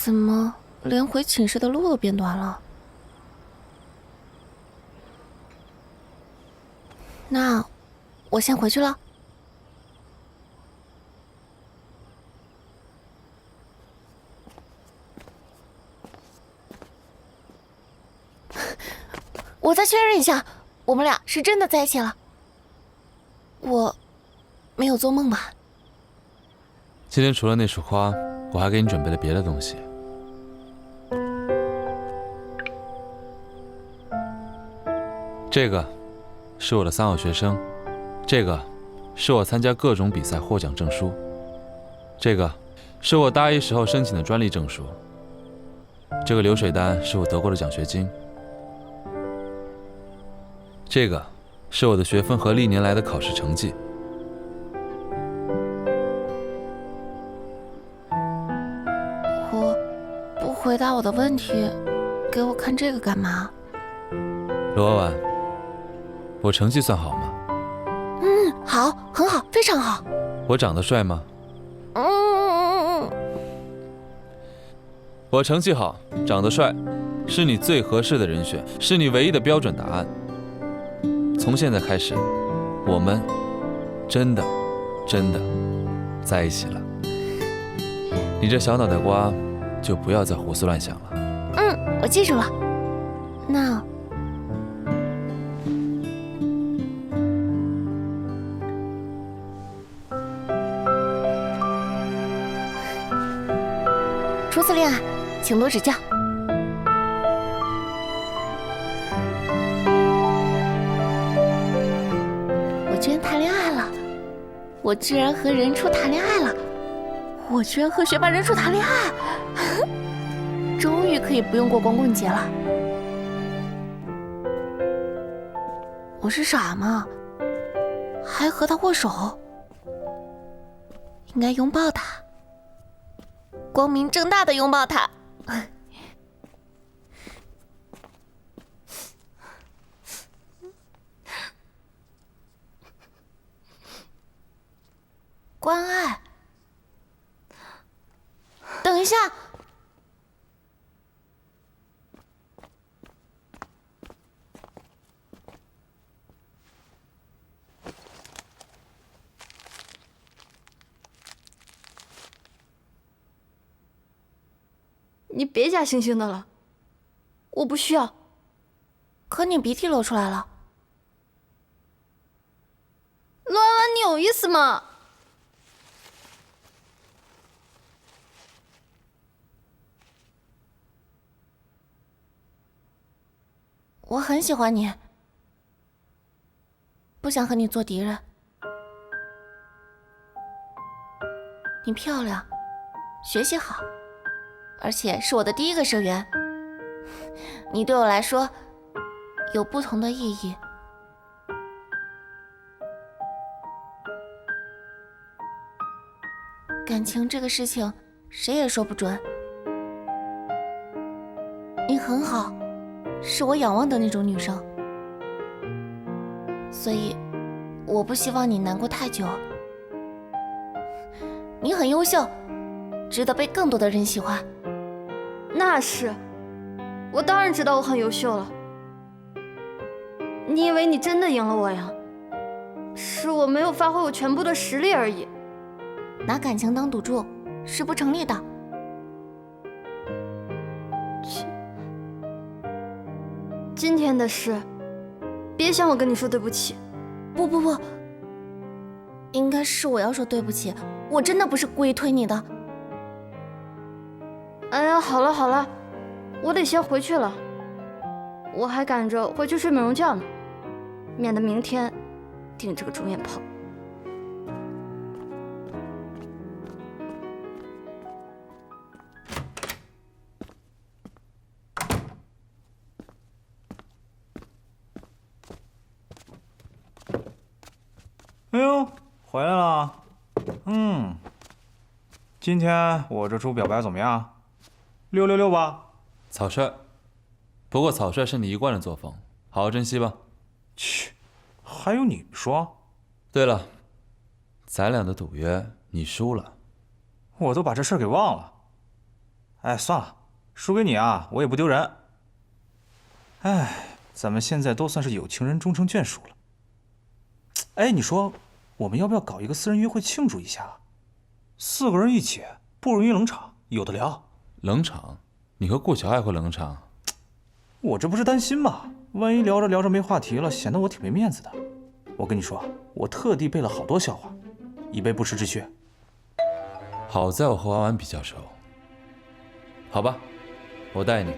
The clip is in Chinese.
怎么连回寝室的路都变短了？那我先回去了。我再确认一下，我们俩是真的在一起了。我没有做梦吧？今天除了那束花，我还给你准备了别的东西。这个是我的三好学生，这个是我参加各种比赛获奖证书，这个是我大一时候申请的专利证书，这个流水单是我得过的奖学金，这个是我的学分和历年来的考试成绩。我不回答我的问题，给我看这个干嘛？罗婉婉，我成绩算好吗？嗯，好，很好，非常好。我长得帅吗？嗯我成绩好，长得帅，是你最合适的人选，是你唯一的标准答案。从现在开始，我们真的真的在一起了。你这小脑袋瓜，就不要再胡思乱想了。嗯，我记住了。那初次恋爱，请多指教。我居然谈恋爱了！我居然和任初谈恋爱了！我居然和学霸任初谈恋爱！终于可以不用过光棍节了。我是傻吗？还和他握手？应该拥抱他，光明正大的拥抱他。关爱。等一下。你别假惺惺的了，我不需要。可你鼻涕流出来了，罗婉婉，你有意思吗？我很喜欢你，不想和你做敌人。你漂亮，学习好，而且是我的第一个生源。你对我来说有不同的意义。感情这个事情，谁也说不准。你很好。是我仰望的那种女生，所以我不希望你难过太久。你很优秀，值得被更多的人喜欢。那是，我当然知道我很优秀了。你以为你真的赢了我呀？是我没有发挥我全部的实力而已。拿感情当赌注是不成立的。今天的事，别想我跟你说对不起。不不不，应该是我要说对不起。我真的不是故意推你的。好了好了，我得先回去了，我还赶着回去睡美容觉呢，免得明天顶着个肿眼泡。哎呦，回来了。嗯，今天我这出表白怎么样？六六六吧。草率，不过草率是你一贯的作风，好好珍惜吧。切，还有你说？对了，咱俩的赌约你输了。我都把这事给忘了。哎，算了，输给你啊，我也不丢人。哎，咱们现在都算是有情人终成眷属了。哎，你说，我们要不要搞一个私人约会庆祝一下？四个人一起，不容易冷场，有的聊。冷场？你和顾桥还会冷场？我这不是担心吗？万一聊着聊着没话题了，显得我挺没面子的。我跟你说，我特地备了好多笑话，以备不时之需。好在我和婉婉比较熟。好吧，我带你。